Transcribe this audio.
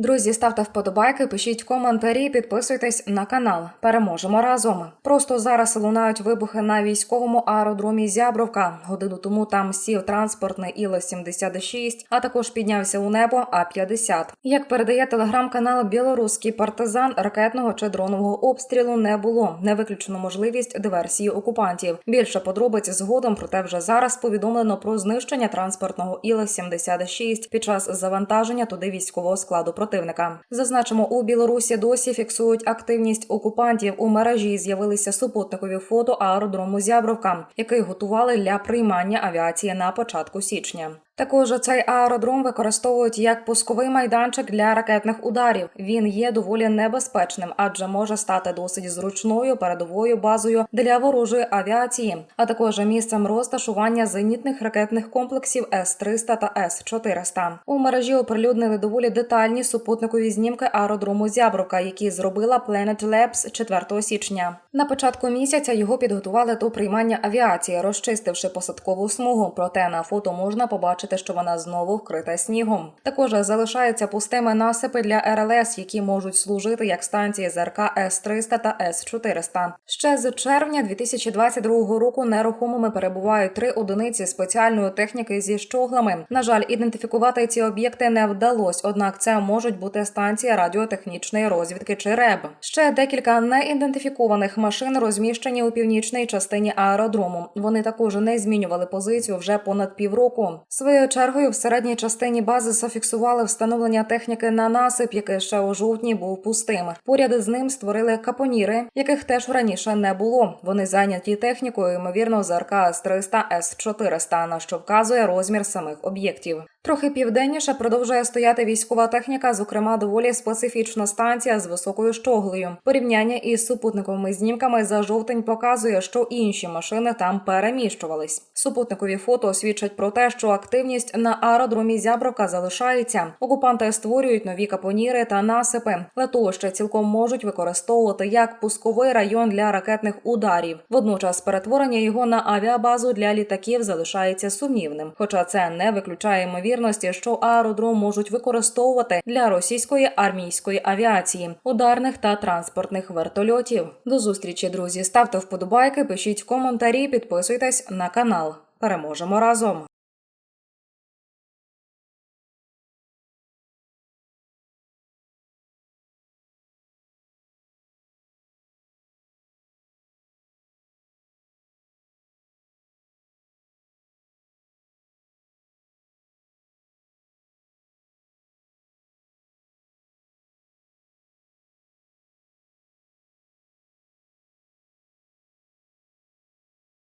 Друзі, ставте вподобайки, пишіть коментарі, підписуйтесь на канал. Переможемо разом. Просто зараз лунають вибухи на військовому аеродромі Зябровка. Годину тому там сів транспортний Іл-76, а також піднявся у небо А-50. Як передає телеграм-канал Білоруський партизан, ракетного чи дронового обстрілу не було. Не виключено можливість диверсії окупантів. Більше подробиць згодом, проте вже зараз повідомлено про знищення транспортного Іл-76 під час завантаження туди військового складу противника. Зазначимо, у Білорусі досі фіксують активність окупантів. У мережі з'явилися супутникові фото аеродрому Зябровка, який готували для приймання авіації на початку січня. Також цей аеродром використовують як пусковий майданчик для ракетних ударів. Він є доволі небезпечним, адже може стати досить зручною передовою базою для ворожої авіації, а також місцем розташування зенітних ракетних комплексів С-300 та С-400. У мережі оприлюднили доволі детальні супутникові знімки аеродрому Зябровка, які зробила Planet Labs 4 січня. На початку місяця його підготували до приймання авіації, розчистивши посадкову смугу. Проте на фото можна побачити, що вона знову вкрита снігом. Також залишаються пустими насипи для РЛС, які можуть служити як станції ЗРК С-300 та С-400. Ще з червня 2022 року нерухомими перебувають три одиниці спеціальної техніки зі щоглами. На жаль, ідентифікувати ці об'єкти не вдалось, однак це можуть бути станції радіотехнічної розвідки чи РЕБ. Ще декілька неідентифікованих машин розміщені у північній частині аеродрому. Вони також не змінювали позицію вже понад півроку. Своєю чергою в середній частині бази зафіксували встановлення техніки на насип, який ще у жовтні був пустим. Поряд з ним створили капоніри, яких теж раніше не було. Вони зайняті технікою, ймовірно, ЗРК С-300, С-400, на що вказує розмір самих об'єктів. Трохи південніше продовжує стояти військова техніка, зокрема доволі специфічна станція з високою щоглею. Порівняння із супутниковими знімками за жовтень показує, що інші машини там переміщувались. Супутникові фото свідчать про те, що активність на аеродромі Зябровка залишається. Окупанти створюють нові капоніри та насипи. Летовище цілком можуть використовувати як пусковий район для ракетних ударів. Водночас перетворення його на авіабазу для літаків залишається сумнівним, хоча це не виключає ймовірності, що аеродром можуть використовувати для російської армійської авіації, ударних та транспортних вертольотів. До зустрічі, друзі. Ставте вподобайки, пишіть коментарі, підписуйтесь на канал. Переможемо разом.